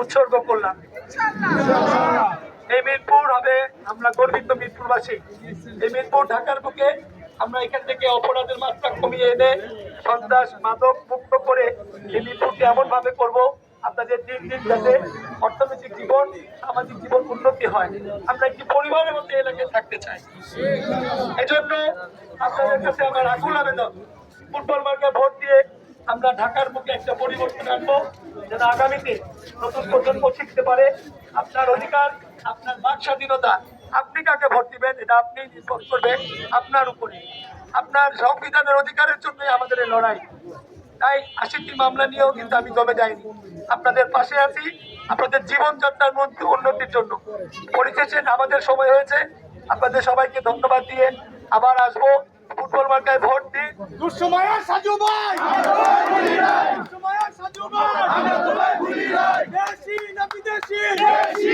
উৎসর্গ করলাম। এই মিরপুর হবে আমরা গর্বিত মিরপুরবাসী। এই মিরপুর ঢাকার বুকে আমরা এখান থেকে অপরাধের মাত্রা কমিয়ে এনে সন্ত্রাস মাদক মুক্ত করে এই মিরপুরকে এমন ভাবে করব, আপনাদের দিন দিন যাতে অর্থনৈতিক জীবন, সামাজিক জীবন উন্নতি হয়। আমরা একটি পরিবারের মধ্যে এই এলাকায় থাকতে চাই। এজন্য আপনাদের কাছে আমার আকুল আবেদন, ফুটবল মার্কে ভোট দিয়ে আমরা ঢাকার মুখে একটা পরিবর্তন আনব। যেন আগামীতে নতুন প্রজন্ম শিখতে পারে। আপনার অধিকার, আপনার বাক স্বাধীনতা, আপনি কাকে ভোট দিবেন, এটা আপনি নির্ভর করবে আপনার উপরে। আপনার সংবিধানের অধিকারের জন্যই আমাদের এই লড়াই। তাই আশিটি মামলা নিয়েও কিন্তু আমি জমে যাইনি। আপনাদের পাশে আছি, আপনাদের জীবনযাত্রার মধ্যে উন্নতির জন্য। পরিশেষে আমাদের সময় হয়েছে। আপনাদের সবাইকে ধন্যবাদ দিয়ে আবার আসব। ফুটবল মার্কায় ভোট দিন। দুঃসময়ে সাজু দুঃসময়ে সাজু ভাই দেশি না বিদেশি দেশি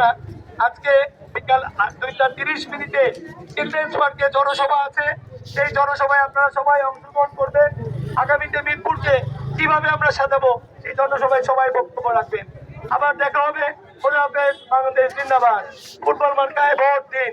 না আজকে বিকাল দুইটা তিরিশ মিনিটে চিলড্রেন্স পার্কে জনসভা আছে সেই জনসভায় আপনারা সবাই অংশগ্রহণ করবেন আগামীতে মিরপুরকে কীভাবে আমরা সাজাবো, সেই জনসভায় সবাই বক্তব্য রাখবেন। আবার দেখা হবে। বাংলাদেশ জিন্দাবাদ। ফুটবল মার্কায় ভোট দিন।